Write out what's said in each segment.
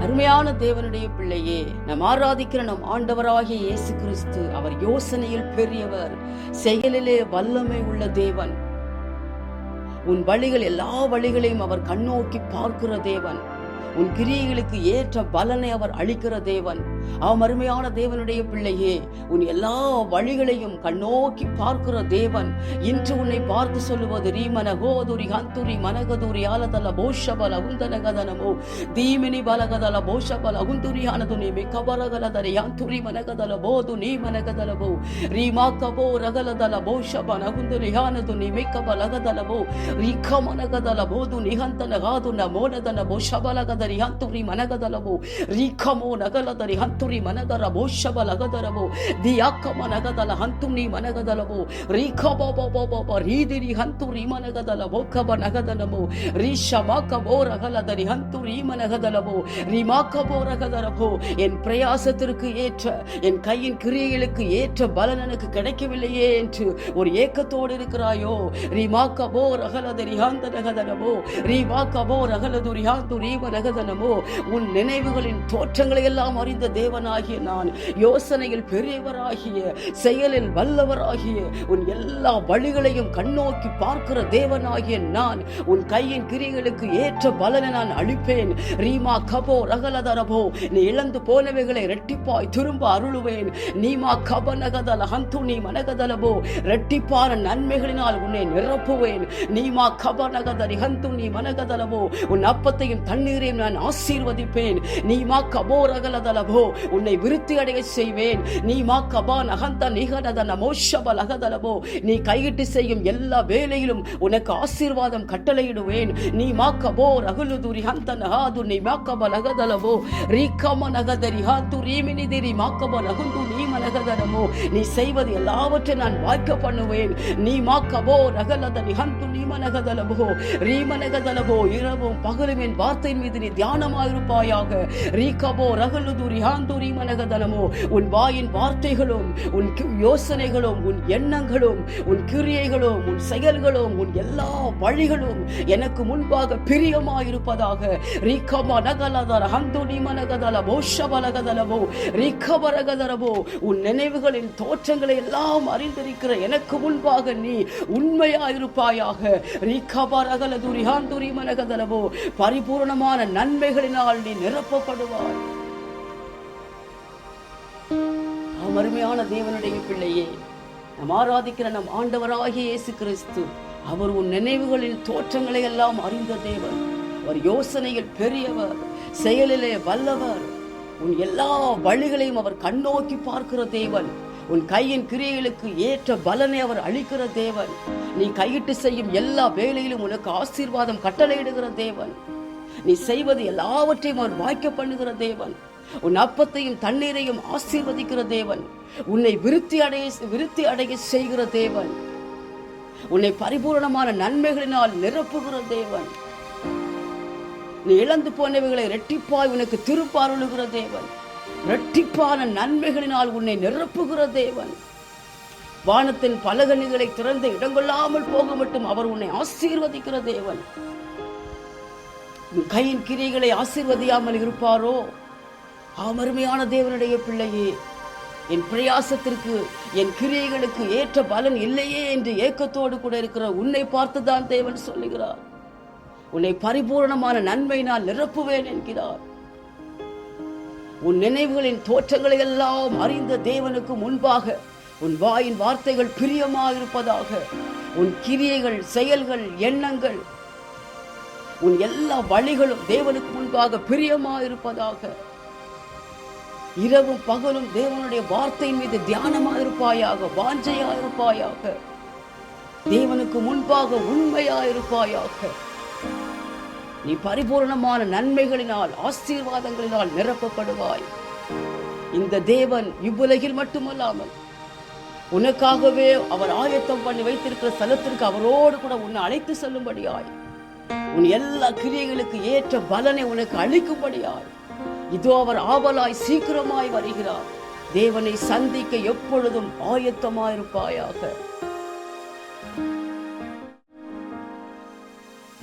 அருமையான தேவனுடைய பிள்ளையே நம் ஆராதிக்கிற நம் ஆண்டவராகிய இயேசு கிறிஸ்து அவர் யோசனையில் பெரியவர் செயலிலே வல்லமை உள்ள தேவன். உன் வழிகள் எல்லா வழிகளையும் அவர் கண்ணோக்கி பார்க்கிற தேவன். உன் கிரியைகளுக்கு ஏற்ற பலனை அவர் அளிக்கிற தேவன். அவன் அருமையான தேவனுடைய பிள்ளையே உன் எல்லா வழிகளையும் கண்ணோக்கி பார்க்கிற தேவன். இன்று உன்னை பார்த்து சொல்லுவது ரீமன கோதுரி ஹந்துரி மனகதுரி ஆலதல போஷபல உந்தனகதனமோ தீமினி பலகதல போஷபல உந்துரியானது நீ மிக்கபரகலதரி யாந்துரி மனகதல போது நீ மனகதலவோ ரீமாக்கபோ ரகலதல போஷபல உந்துரியானது நீ மிக்கபலகதலவோ ரிக்க மனகதல போது நிகந்தன காது ந மோனதன போஷபலகதரி யாந்துரி மனகதலவோ ரிக்கமோ நகலதரி ஹந்த ಹಂತುರಿ ಮನದರ ಬೋಷಬಲಗದರಬೋ ದಿಯಾಕ ಮನಗದಲ ಹಂತು ನೀ ಮನಗದಲಬೋ ರೀಖ ಬಬ ಬಬ ರೀದಿರಿ ಹಂತುರಿ ಮನಗದಲ ಬೋಕಬ ನಗದಲಬೋ ರೀಶ ಮಾಕಬೋ ರಗಲದರಿ ಹಂತುರಿ ಮನಗದಲಬೋ ರೀಮಾಕಬೋ ரகதரபோ என் பிரயாசத்திற்கு ஏற்ற என் கையின் கிரியைகளுக்கு ஏற்ற பலன் எனக்கு கிடைக்கவில்லையே என்று ஒரு ஏக்கத்தோடு இருக்கிறாயோ ரீமாக்கபோ ரகலத ரிஹாந்த ரகதனமோ ரீமாக்கபோ ரகலது ரிஹாந்து ரீம ரகதனமோ உன் நினைவுகளின் தோற்றங்களை எல்லாம் அறிந்த தேவனாகிய நான். யோசனையில் பெரியவராகிய செயலில் வல்லவராகிய உன் எல்லா வழிகளையும் கண்ணோக்கி பார்க்கிற தேவனாகிய நான். உன் கையின் கிரியைகளுக்கு ஏற்ற பலனை நான் அளிப்பேன். ரீமா கபோ ரகலதரபோ நீ இழந்து போனவைகளை ரெட்டிப்பாய் திரும்ப அருளுவேன். நீமா கபனகதல ஹந்து நீ மனகதலபோ ரெட்டிப்பான நன்மைகளினால் உன்னை நிரப்புவேன். நீமா கபனகதரி ஹந்து நீ மனகதலபோ உன் அப்பத்தையும் தண்ணீரையும் நான் ஆசீர்வதிப்பேன். நீமா கபோ ரகலதலபோ உன்னை விருத்தி அடைய செய்வேன். நீமா கபான் அகந்த நிகனதன மோஷபல் அகதலபோ நீ கையிட்டு செய்யும் எல்லா வேலையிலும் உனக்கு ஆசீர்வாதம் கட்டளையிடுவேன். நீ மாக்கபோ ரகுலுதுரி ஹந்த நகாது நீ மாக்கப லகதலபோ. ரீக்கம நகதரி ஹாத்து ரீமினிதிரி மாக்கப அகுந்து நீ மனகதனமோ நீ செய்வது எல்லாவற்றையும் நான் வாய்க்க பண்ணுவேன். நீ மாக்கபோ ரகலதரி ஹந்து நீ மனகதலபோ ரீமனகதலபோ இரவும் பகலும் என் வார்த்தையின் மீது நீ தியானமாயிருப்பாயாக. ரீக்கபோ ரகலுதுரி ஹாந்து ரீமனகதனமோ உன் வாயின் வார்த்தைகளும் உன் யோசனைகளும் உன் எண்ணங்களும் உன் கிரியைகளும் உன் செயல்களும் உன் எல்லா வழிகளும் எனக்கு முன்பாக பிரியமாயிருப்பதாக ரீக்கமா நகலதர ஹந்து நீமனகதல போஷபலகதலபோ உன் நினைவுகளின் தோற்றங்களை எல்லாம் அறிந்திருக்கிற எனக்கு முன்பாக நீ உண்மையாயிருப்பாயாக. ரீக்கபரகலதுரி ஹாந்துரி மனகதலபோ பரிபூர்ணமான நன்மைகளினால் நீ நிரப்பப்படுவாய். ஆம், அருமையான தேவனுடைய பிள்ளையே நம் ஆராதிக்கிற நம் ஆண்டவராகிய இயேசு கிறிஸ்து அவர் உன் நினைவுகளின் தோற்றங்களை எல்லாம் அறிந்த தேவன். அவர் யோசனையில் பெரியவர் செயலிலே வல்லவர். உன் எல்லா வழிகளையும் அவர் கண்ணோக்கி பார்க்கிற தேவன். உன் கையின் கிரியைகளுக்கு ஏற்ற பலனை அவர் அளிக்கிற தேவன். நீ கையிட்டு செய்யும் எல்லா வேலையிலும் உனக்கு ஆசீர்வாதம் கட்டளையிடுகிற தேவன். நீ செய்வது எல்லாவற்றையும் அவர் வாய்க்க பண்ணுகிற தேவன். உன் அப்பத்தையும் தண்ணீரையும் ஆசீர்வதிக்கிற தேவன். உன்னை விருத்தி அடைய விருத்தி அடைய செய்கிற தேவன். உன்னை பரிபூரணமான நன்மைகளினால் நிரப்புகிற தேவன். நீ இழந்து போனவைகளை இரட்டிப்பாய் உனக்கு திருப்பாருளுகிற தேவன். ரெட்டிப்பான நன்மைகளினால் உன்னை நிரப்புகிற தேவன். வானத்தின் பலகணிகளை திறந்து இடங்கொள்ளாமல் போக மட்டும் அவர் உன்னை ஆசீர்வதிக்கிற தேவன். கையின் கிரைகளை ஆசீர்வதியாமல் இருப்பாரோ? ஆம் அருமையான தேவனுடைய பிள்ளையே என் பிரயாசத்திற்கு என் கிரியைகளுக்கு ஏற்ற பலன் இல்லையே என்று ஏக்கத்தோடு கூட இருக்கிற உன்னை பார்த்துதான் தேவன் சொல்லுகிறார். உன்னை பரிபூரணமான நன்மை நான் நிரப்புவேன் என்கிறார். உன் நினைவுகளின் தோற்றங்களை எல்லாம் அறிந்த தேவனுக்கு முன்பாக உன் வாயின் வார்த்தைகள் பிரியமாக இருப்பதாக உன் கிரியைகள் செயல்கள் எண்ணங்கள் உன் எல்லா வழிகளும் தேவனுக்கு முன்பாக பிரியமாக இருப்பதாக இரவும் பகலும் தேவனுடைய வார்த்தையின் மீது தியானமாயிருப்பாயாக வாஞ்சையாயிருப்பாயாக தேவனுக்கு முன்பாக உண்மையாயிருப்பாயாக நீ பரிபூர்ணமான நன்மைகளினால் ஆசீர்வாதங்களினால் நிரப்பப்படுவாய். இந்த தேவன் இவ்வுலகில் மட்டுமல்லாமல் உனக்காகவே அவர் ஆயத்தம் பண்ணி வைத்திருக்கிற ஸ்தலத்திற்கு அவரோடு கூட உன்னை அழைத்து செல்லும்படியாய் உன் எல்லா கிரியைகளுக்கு ஏற்ற பலனை உனக்கு அளிக்கும்படியாய் இதோ அவர் ஆவலாய் சீக்கிரமாய் வருகிறார். தேவனை சந்திக்க எப்பொழுதும் ஆயத்தமாயிருப்பாயாக.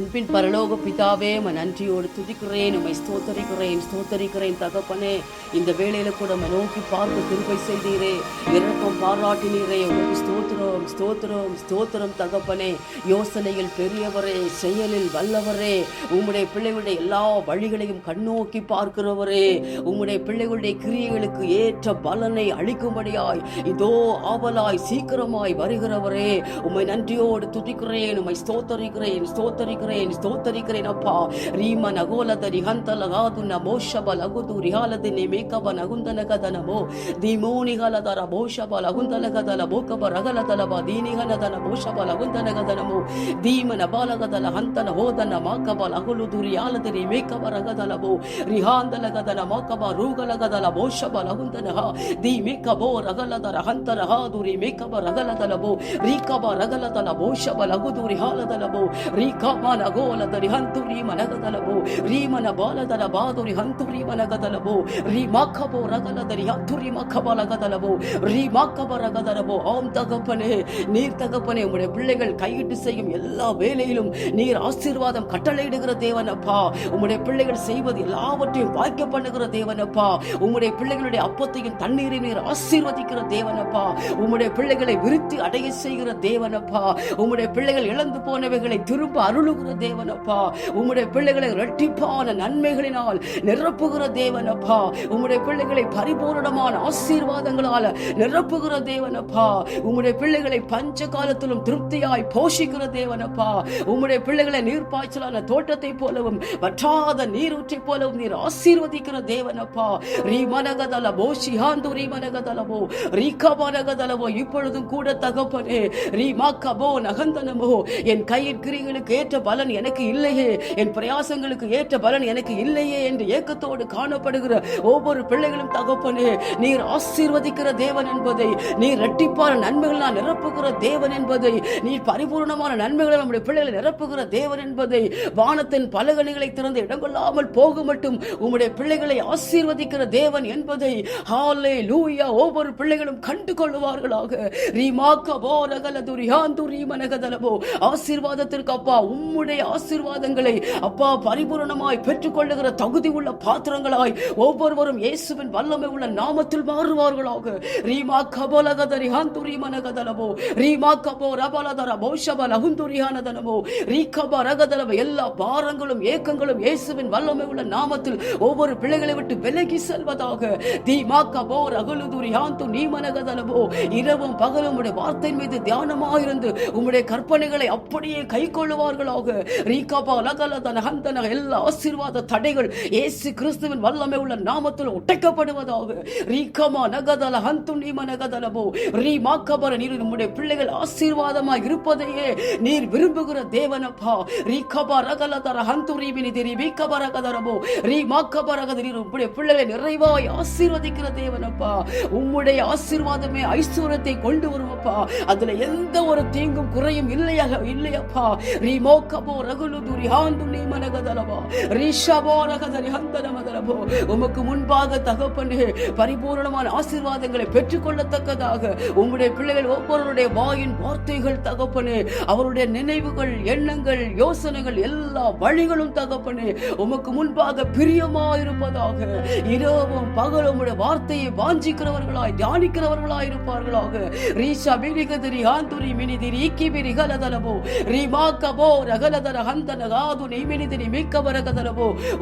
அன்பின் பரலோக பிதாவே உம்மை நன்றியோடு துதிக்கிறேன். உம்மை ஸ்தோத்தரிக்கிறேன் ஸ்தோத்தரிக்கிறேன் தகப்பனே. இந்த வேலையில கூட உம்மை நோக்கி பார்க்க திருப்பை செய்தீரே. இறக்கம் பாராட்டினீரே. உமக்கு ஸ்தோத்திரம் ஸ்தோத்திரம் ஸ்தோத்திரம் தகப்பனே. யோசனையில் பெரியவரே செயலில் வல்லவரே. உம்முடைய பிள்ளைகளுடைய எல்லா வழிகளையும் கண்ணோக்கி பார்க்கிறவரே. உம்முடைய பிள்ளைகளுடைய கிரியைகளுக்கு ஏற்ற பலனை அளிக்கும்படியாய் இதோ ஆவலாய் சீக்கிரமாய் வருகிறவரே. உம்மை நன்றியோடு துதிக்கிறேன் உம்மை ஸ்தோத்தரிக்கிறேன் ஸ்தோத்தரி துதிக்கிறேன் ஸ்தோத்தரிக்கிறேன் அப்பா ரீம நகோலத ரிஹந்த லகாது நமோ ஷப லகுது ரிஹாலது நிமேகப நகுந்தன கதனமோ திமோனிகலத ரபோஷப லகுந்தல கதல போகப ரகல தலப தீனிகலதன போஷப லகுந்தன கதனமோ தீம நபாலகதல ஹந்தன ஹோதன மாக்கப லகுலு துரியாலது நிமேகப ரகதலபோ ரிஹாந்தல கதன மாக்கப ரூகலகதல போஷப லகுந்தன தீமேகபோ ரகலத ரஹந்த ரஹாதுரி மேகப ரகலதலபோ ரீகப ரகலதல போஷப லகுதுரி ஹாலதலபோ ரீகப ರಗಲದಲ ಬೋಷಬ ಲಗುದು ರಿಹಾಲದಲ ಬೋ ರೀಕಬ ನಗೋಲದ ರಿಹಂತುರಿ ಮನಗದಲಬೋ ರೀಮನ ಬಾಲದಲ ಬಾದುರಿ ಹಂತುರಿ ಮನಗದಲಬೋ ರೀ ಮಖಬೋ ರಗಲದ ರಿಹಂತುರಿ மக்கபலகதலவோ ரீ மாக்கபரகதலவோ ஆம் தகப்பனே நீர் தகப்பனே உம்முடைய பிள்ளைகள் கையிட்டு செய்யும் எல்லா வேலையிலும் நீர் ஆசீர்வாதம் கட்டளையிடுகிற தேவனப்பா உம்முடைய பிள்ளைகள் செய்வது எல்லாவற்றையும் வாய்க்க பண்ணுகிற தேவனப்பா உம்முடைய பிள்ளைகளுடைய அப்பத்தையும் தண்ணீரையும் நீர் ஆசீர்வதிக்கிற தேவனப்பா உம்முடைய பிள்ளைகளை விருத்தி அடைய செய்கிற தேவனப்பா உம்முடைய பிள்ளைகள் இழந்து போனவைகளை திரும்ப அருளுகிற தேவனப்பா. உம்முடைய பிள்ளைகளை இரட்டிப்பான நன்மைகளினால் நிரப்புகிற தேவனப்பா. உம்முடைய பிள்ளைகளை பரிபூரணமான ஆசீர்வாதங்களால நிரப்புகிற தேவனப்பா. உம்முடைய பிள்ளைகளை பஞ்ச காலத்திலும் திருப்தியாய் போஷிக்கிற தேவனப்பா. உம்முடைய பிள்ளைகளை நீர்ப்பாய்ச்சலான தோட்டத்தை போலவும் வற்றாத நீரூற்றை போலவும் நீர் ஆசீர்வதிக்கிற தேவனப்பா. ரீ சிஹாந்து போ ஷிஹாந்து இப்பொழுதும் கூட தகப்பனே ரீமாக்கபோ நகந்தனமோ என் கையின் கிரிகளுக்கு ஏற்ற பலன் எனக்கு இல்லையே. என் பிரயாசங்களுக்கு ஏற்ற பலன் எனக்கு இல்லையே என்று ஏக்கத்தோடு காணப்படுகிற ஒவ்வொரு பிள்ளைகளும் தகப்பனே நீர் ஆசீர்வதிக்கிற தேவன் என்பதை நீர் இரட்டிப்பான நன்மைகளால் நிரப்புகிற தேவன் என்பதை நீர் பரிபூர்ணமான நன்மைகளை நம்முடைய பிள்ளைகளை நிரப்புகிற தேவன் என்பதை வானத்தின் பலகணிகளை திறந்து இடங்கொள்ளாமல் போக மட்டும் உம்முடைய பிள்ளைகளை ஆசீர்வதிக்கிற தேவன் என்பதை ஹாலே லூயா ஒவ்வொரு பிள்ளைகளும் கண்டு கொள்வார்களாக ரீமாக்கபோ ரகல துரியாந்துரி ரீமனகதலபோ. ஆசீர்வாதத்திற்கு அப்பா உம்முடைய உம்முடைய ஆசீர்வாதங்களை அப்பா பரிபூரணமாய் பெற்றுக்கொள்ளுகிற தகுதி உள்ள பாத்திரங்களாய் ஒவ்வொருவரும் இயேசுவின் வல்லமை உள்ள நாமத்தில் மாறுவார்களாக. ரீமா கபலகதரி ஹந்துரி மனகதலமோ ரீமா கபோ ரபலதர பௌஷப லகுந்துரியானதனமோ ரீகப ரகதலவ எல்லா பாரங்களும் ஏக்கங்களும் இயேசுவின் வல்லமை உள்ள நாமத்தில் ஒவ்வொரு பிள்ளைகளை விட்டு விலகி செல்வதாக. தீமா கபோ ரகுலுதுரி ஹாந்து நீமனகதலவோ இரவும் பகலும் உடைய வார்த்தையின் மீது தியானமாயிருந்து உம்முடைய கற்பனைகளை அப்படியே கை கொள்ளுவார்களாக ரீகாபா எல்லா ஆசீர்வாத தடைகள் இயேசு கிறிஸ்துவின் வல்லமை உள்ள நாமத்தில் உடைக்கப்படுவதாக. ரீகமா நகதல ஹந்து நீம நகதலபோ ரீ மாக்கபர நீர் நம்முடைய பிள்ளைகள் ஆசீர்வாதமாக இருப்பதையே நீர் விரும்புகிற தேவனப்பா. ரீகபா ரகலதர ஹந்து ரீமினி திரி வீக்கப ரகதரபோ ரீ மாக்கப ரகத நீர் உம்முடைய பிள்ளைகளை நிறைவாய் ஆசீர்வதிக்கிற தேவனப்பா. உம்முடைய ஆசீர்வாதமே ஐஸ்வரத்தை கொண்டு வருவப்பா. அதுல எந்த ஒரு தீங்கும் குறையும் இல்லையாக இல்லையப்பா. ரீமோக்க மோக்கபோ ரகுலு ரிஹாந்து நீ மனகதலபா ரிஷபோ ரகதரி ஹந்தன மகரபோ உமக்கு முன்பாக தகப்பனே பரிபூரணமான ஆசீர்வாதங்களை பெற்றுக்கொள்ளத்தக்கதாக உம்முடைய பிள்ளைகள் ஒவ்வொருடைய வாயின் வார்த்தைகள் தகப்பனே அவருடைய நினைவுகள் எண்ணங்கள் யோசனைகள் எல்லா வழிகளும் தகப்பனே உமக்கு முன்பாக பிரியமாயிருப்பதாக இரவும் பகல் உம்முடைய வார்த்தையை வாஞ்சிக்கிறவர்களாய் தியானிக்கிறவர்களாய் இருப்பார்களாக. ரீஷா மினிகதிரி ஆந்துரி மினிதிரி இக்கி மிரிகலதலபோ ரீமாக்கபோ ரக சகலதர ஹந்தன காது நீ மினிதிரி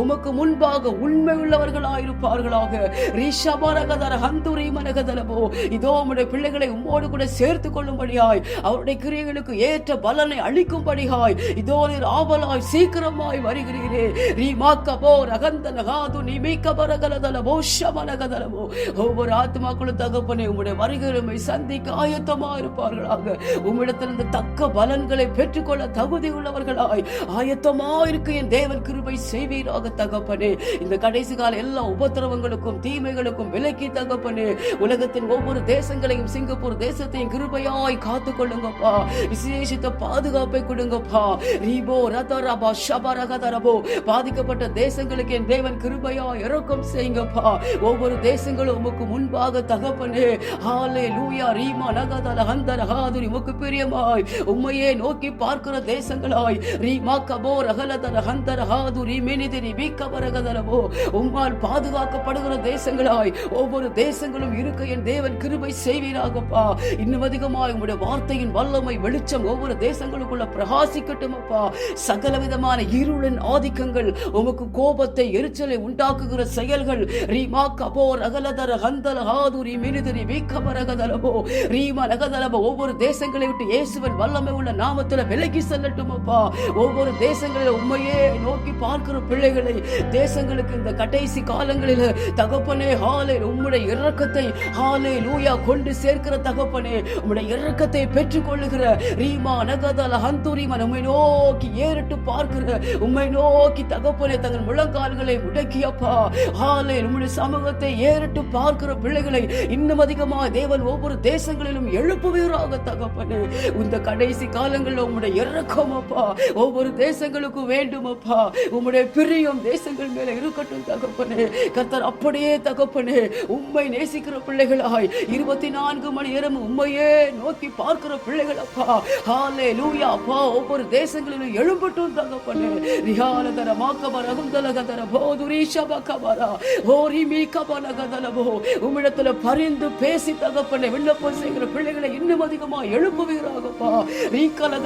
உமக்கு முன்பாக உண்மை உள்ளவர்களாயிருப்பார்களாக இருப்பார்களாக ரீஷபரகதர ஹந்துரி மனகதலபோ இதோ உம்முடைய பிள்ளைகளை உம்மோடு கூட சேர்த்து கொள்ளும்படியாய். அவருடைய கிரியைகளுக்கு ஏற்ற பலனை அளிக்கும்படியாய். இதோ நீர் ஆவலாய் சீக்கிரமாய் வருகிறீரே. ரீமாக்கபோ ரகந்தன காது நீ மிக்கவரகலதலபோ ஷமனகதலபோ ஒவ்வொரு ஆத்மாக்களும் தகப்பனே உம்முடைய வருகிறமை சந்திக்க ஆயத்தமா இருப்பார்களாக உம்மிடத்திலிருந்து தக்க பலன்களை பெற்றுக்கொள்ள தகுதி உள்ளவர்களாய் ஆயத்தமா இருக்கு என் தேவன் கிருபை செய்வீராக தகப்பனே. இந்த கடைசி கால எல்லா உபத்திரவங்களுக்கும் தீமைகளுக்கும் விலக்கி தகப்பனே. உலகத்தின் ஒவ்வொரு தேசங்களையும் சிங்கப்பூர் தேசத்தையும் கிருபையாய் காத்து கொள்ளுங்கப்பா விசேஷித்த பாதுகாப்பை கொடுங்கப்பா. ரீபோ ரதரபா ஷபரகதரபோ பாதிக்கப்பட்ட தேசங்களுக்கு என் தேவன் கிருபையா இறக்கம் செய்யுங்கப்பா. ஒவ்வொரு தேசங்களும் உமக்கு முன்பாக தகப்பனே. ஹாலே லூயா ரீமா நகதல ஹந்தர ஹாதுரி உமக்கு பிரியமாய். உம்மையே நோக்கி பார்க்கிற தேசங்களாய் பிள்ளைகளாய் ரீமா கபோர் அகலதர ஹந்தர ஹாதுரி மினிதிரி வீக்கபரகதரவோ உம்மால் பாதுகாக்கப்படுகிற தேசங்களாய் ஒவ்வொரு தேசங்களும் இருக்க என் தேவன் கிருபை செய்வீராகப்பா. இன்னும் அதிகமாய் உங்களுடைய வார்த்தையின் வல்லமை வெளிச்சம் ஒவ்வொரு தேசங்களுக்குள்ள பிரகாசிக்கட்டும் அப்பா சகல விதமான இருளின் ஆதிக்கங்கள் உமக்கு கோபத்தை எரிச்சலை உண்டாக்குகிற செயல்கள் ரீமா கபோர் அகலதர ஹந்தல ஹாதுரி மினிதிரி வீக்கபரகதரவோ ரீமா நகதலப ஒவ்வொரு தேசங்களை விட்டு இயேசுவன் வல்லமை உள்ள நாமத்துல விலகி செல்லட்டும் அப்பா ஒவ்வொரு தேசங்களில் உண்மையே நோக்கி பார்க்கிற பிள்ளைகளை தேசங்களுக்கு இந்த கடைசி காலங்களில் தகப்பனே ஹாலே உம்முடைய இறக்கத்தை ஹாலே லூயா கொண்டு சேர்க்கிற தகப்பனே உம்முடைய இறக்கத்தை பெற்றுக்கொள்ளுகிற ரீமா நகதல ஹந்தூரிமன் உம்மை நோக்கி ஏறிட்டு பார்க்கிற உம்மை நோக்கி தகப்பனே தங்கள் முழங்கால்களை முடக்கியப்பா ஹாலே உம்முடைய சமூகத்தை ஏறிட்டு பார்க்கிற பிள்ளைகளை இன்னும் அதிகமாக தேவன் ஒவ்வொரு தேசங்களிலும் எழுப்புவீராக தகப்பனே. இந்த கடைசி காலங்களில் உம்முடைய இறக்கம் அப்பா ஒவ்வொரு தேசங்களுக்கும் வேண்டும் அப்பா. உம்முடைய பிரியம் தேசங்கள் மேல இருக்கட்டும் தகப்பனே. கர்த்தர் அப்படியே தகப்பனே உண்மை நேசிக்கிற பிள்ளைகளாய். இருபத்தி நான்கு மணி நேரம் உண்மையே நோக்கி பார்க்கிற பிள்ளைகள் அப்பா. ஹாலே லூயா அப்பா. ஒவ்வொரு தேசங்களிலும் எழும்பட்டும் தகப்பனே. ரிஹாலதர மாக்கபர குந்தலகதர போதுரி ஷபகபரா ஓரி கதலபோ உம்மிடத்துல பரிந்து பேசி தகப்பனே விண்ணப்பம் செய்கிற பிள்ளைகளை இன்னும் அதிகமா எழுப்புவீராகப்பா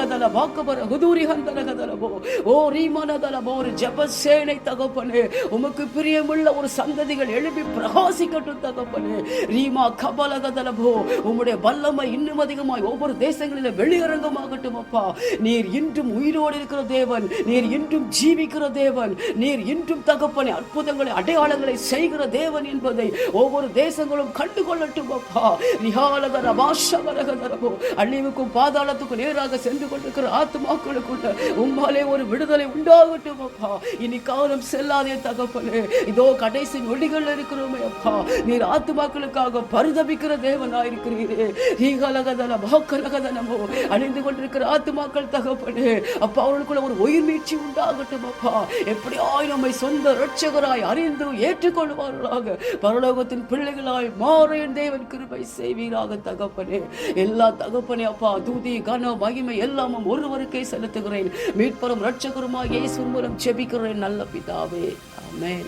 கதல வாக்கபர குதூரி ஹந்தலகதலபோ ஓ ரீமனதலபோ ஒரு ஜபசேனை தகப்பனு. உமக்கு பிரியமுள்ள ஒரு சந்ததிகள் எழுப்பி பிரகாசிக்கட்டும் தகப்பனு. ரீமா கபலகதலபோ உம்முடைய வல்லமை இன்னும் அதிகமாய் ஒவ்வொரு தேசங்களிலும் வெளியரங்கமாகட்டும் அப்பா. நீர் இன்றும் உயிரோடு இருக்கிற தேவன் நீர் இன்றும் ஜீவிக்கிற தேவன் நீர் இன்றும் தகப்பனை அற்புதங்களை அடையாளங்களை செய்கிற தேவன் என்பதை ஒவ்வொரு தேசங்களும் கண்டுகொள்ளட்டும் அப்பா. ரிஹாலதர பாஷகரகதரபோ அழிவுக்கும் பாதாளத்துக்கும் நேராக சென்று கொண்டிருக்கிற ஆத்மாக்களுக்குள்ள உம்மாலே ஒரு விடுதலை உண்டாகட்டும் அப்பா. இனி காலம் செல்லாதே தகப்பனே. இதோ கடைசி நொடிகள் இருக்கிறோமே அப்பா. நீர் ஆத்துமாக்களுக்காக பரிதபிக்கிற தேவனாயிருக்கிறீரே. ஈகலகதல பாக்கலகதனமோ அணிந்து கொண்டிருக்கிற ஆத்துமாக்கள் தகப்பனே. அப்பா அவர்களுக்குள்ள ஒரு உயிர் மீட்சி உண்டாகட்டும் அப்பா. எப்படியாய் நம்மை சொந்த ரட்சகராய் அறிந்து ஏற்றுக்கொள்வார்களாக. பரலோகத்தின் பிள்ளைகளாய் மாற தேவன் கிருபை செய்வீராக தகப்பனே. எல்லா தகப்பனே அப்பா தூதி கன மகிமை எல்லாமும் ஒருவருக்கே செலுத்துகிறேன். மீட்பரும் இரட்சகருமாய் இயேசு மூலம் செபிக்கிறேன் நல்ல பிதாவே. ஆமென்.